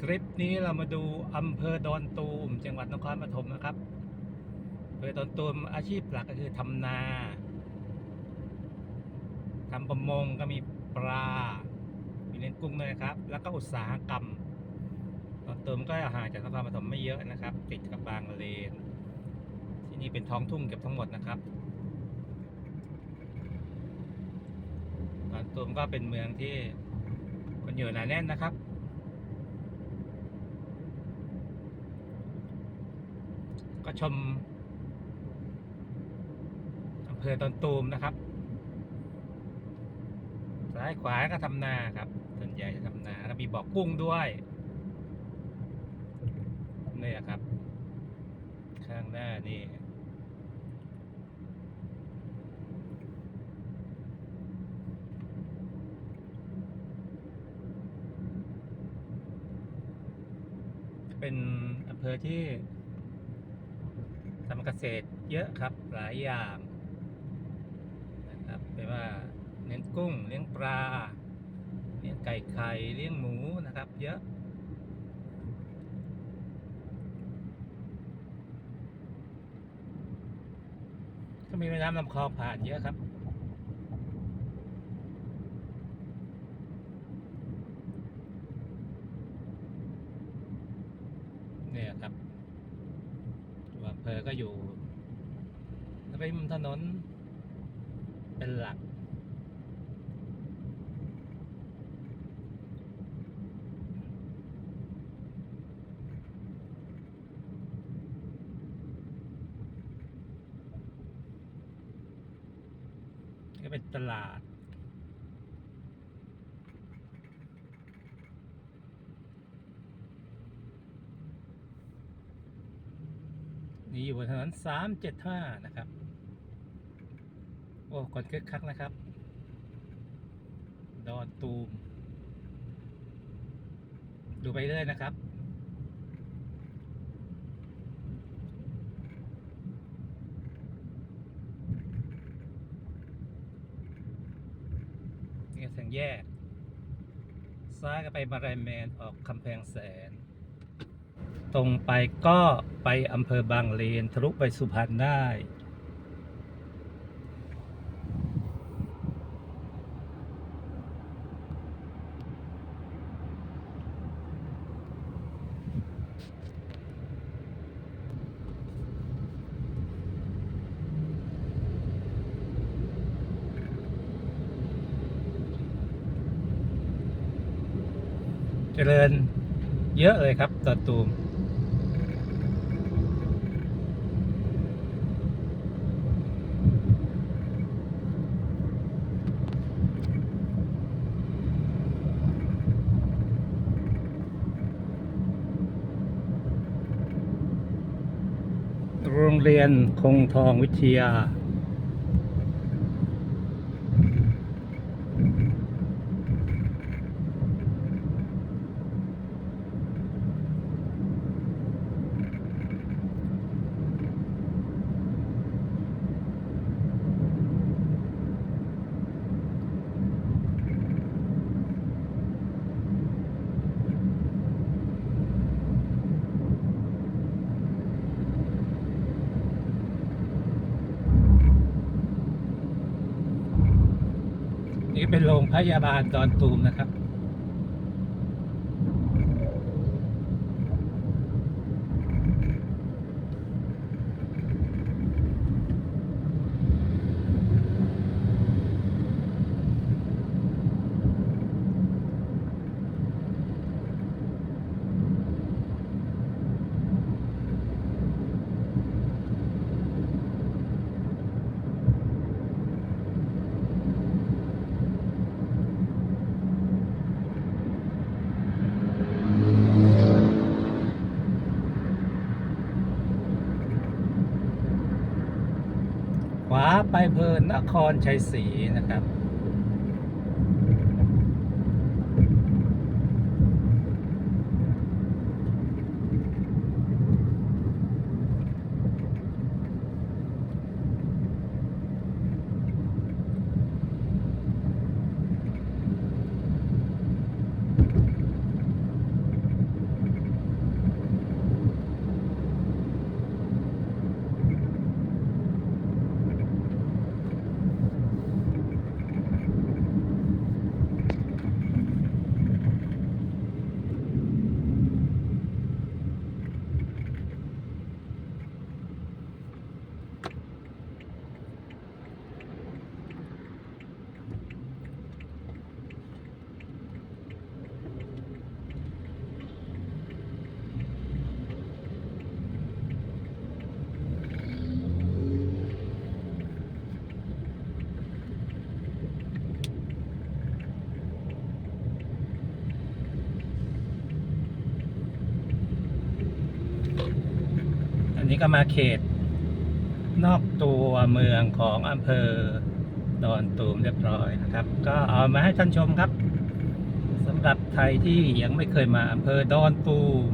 คลิปนี้เรามาดูอำเภอดอนตูม จังหวัดนครปฐมนะครับอำเภอดอนตูมอาชีพหลักก็คือทำนาทำประมงก็มีปลา มีเลี้ยงกุ้งด้วยครับ แล้วก็อุตสาหกรรม ดอนตูมก็ห่างจากนครปฐมไม่เยอะนะครับ ติดกับบางเลน ที่นี่เป็นท้องทุ่งเกือบทั้งหมดนะครับ ดอนตูมก็เป็นเมืองที่คนอยู่หนาแน่นนะครับ ก็ชมอำเภอตอนตูมนะครับ ซ้ายขวาก็ทำนาครับส่วนใหญ่จะทำนาแล้วมีบ่อกุ้งด้วยนี่ครับ ข้างหน้านี่เป็นอำเภอที่ ทำเกษตรเยอะครับหลายอย่างนะครับไม่ว่าเลี้ยงกุ้งเลี้ยงปลาเลี้ยงไก่ไข่เลี้ยงหมูนะครับ เยอะก็มีแม่น้ำลำคลองผ่านเยอะครับ เนี่ยครับ ตัวอำเภอก็อยู่ริมถนน เป็นหลัก ก็เป็นตลาด นี่อยู่บนถนน375นะครับ โอ้คนคึกคักนะครับ ดอนตูม ดูไปเรื่อยนะครับนี่ทางแยก ซ้ายก็ไปมาไรแมนออกคำแพงแสน ตรงไปก็ไปอำเภอบางเลนทะลุไปสุพรรณได้เจริญ เยอะเลยครับตอตูมโรงเรียนคงทองวิทยา นี้เป็นโรงพยาบาลดอนตูมนะครับ ขวาไปเพลินนครชัยศรีนะครับ น นี้ก็มาเขต นอกตัวเมืองของอำเภอดอนตูมเรียบร้อยนะครับ ก็เอามาให้ท่านชมครับสำหรับใครที่ยังไม่เคยมาอำเภอดอนตูม